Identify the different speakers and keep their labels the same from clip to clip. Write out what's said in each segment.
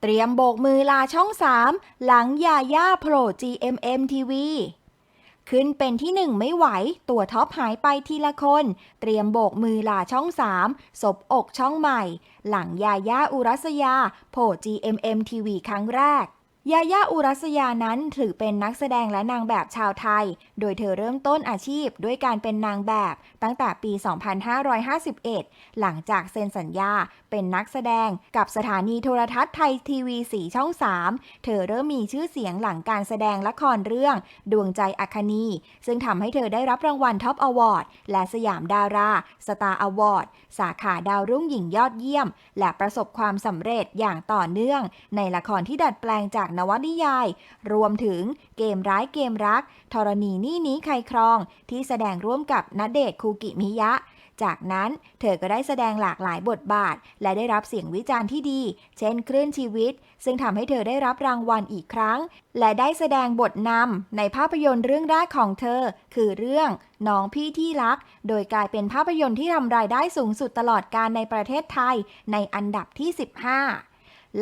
Speaker 1: เตรียมโบกมือลาช่อง 3 หลังยาย่าโผล่ GMM TV ขึ้นเป็นที่หนึ่งไม่ไหว ตัวท็อปหายไปทีละคน เตรียมโบกมือลาช่อง3ศบอกช่องใหม่ หลังยาย่าอุรัสยาโผล่ GMM TV ครั้งแรก ยาย่าอุรัสยานั้นถือเป็นนักแสดงและนางแบบชาวไทย โดยเธอเริ่มต้นอาชีพด้วยการเป็นนางแบบตั้งแต่ปี 2551 หลังจากเซ็นสัญญาเป็นนักแสดงกับสถานีโทรทัศน์ไทยทีวีสีช่อง 3 เธอเริ่มมีชื่อเสียงหลังการแสดงละครเรื่อง ดวงใจอัคนี ซึ่งทำให้เธอได้รับรางวัลท็อปอวอร์ดและสยามดาราสตาร์อวอร์ดสาขาดาวรุ่งหญิงยอดเยี่ยม และประสบความสำเร็จอย่างต่อเนื่อง ในละครที่ดัดแปลงจากนวนิยาย รวมถึงเกมร้ายเกมรักธรณีนี่นี้ใครครอง ที่แสดงร่วมกับณเดชคูกิมิยะ จากนั้นเธอก็ได้แสดงหลากหลายบทบาท และได้รับเสียงวิจารณ์ที่ดี เช่นคลื่นชีวิต ซึ่งทำให้เธอได้รับรางวัลอีกครั้ง และได้แสดงบทนำในภาพยนตร์เรื่องแรกของเธอ คือเรื่องน้องพี่ที่รัก โดยกลายเป็นภาพยนตร์ที่ทำรายได้สูงสุดตลอดการในประเทศไทย ในอันดับที่ 15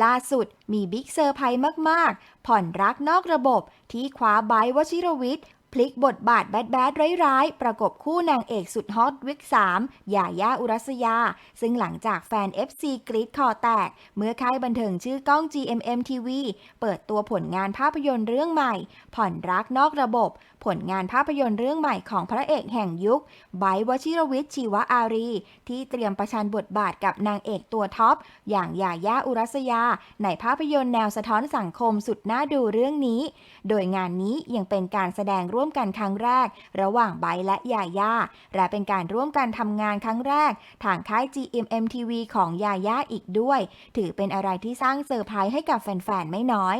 Speaker 1: ล่าสุดมีบิ๊กเซอร์ไพรส์มาก ๆ ผ่อนรักนอกระบบที่คว้าไบวชิรวิทย์ พลิกบทบาทแบดแบดร้ายๆ ประกบคู่นางเอกสุดฮอตวิก3ยาย่าอุรัสยา ซึ่งหลังจากแฟน FC กรีดคอแตก เมื่อค่ายบันเทิงชื่อก้อง GMM TV เปิดตัวผลงานภาพยนตร์เรื่องใหม่ ผ่อนรักนอกระบบ ผลงานภาพยนตร์เรื่องใหม่ของพระเอกแห่งยุคไบวชิรวิทย์ชีวอารี ที่เตรียมประชันบทบาทกับนางเอกตัวท็อป อย่างยาย่าอุรัสยา ในภาพยนตร์แนวสะท้อนสังคมสุดน่าดูเรื่องนี้ โดยงานนี้ยังเป็นการแสดงร่วม่วมกันครั้งแรก ระหว่างไบและยาย่าและเป็นการร่วมกันทำงานครั้งแรก ทางค่าย GMM TV ของยาย่าอีกด้วย ถือเป็นอะไรที่สร้างเซอร์ไพรส์ให้กับแฟนๆไม่น้อย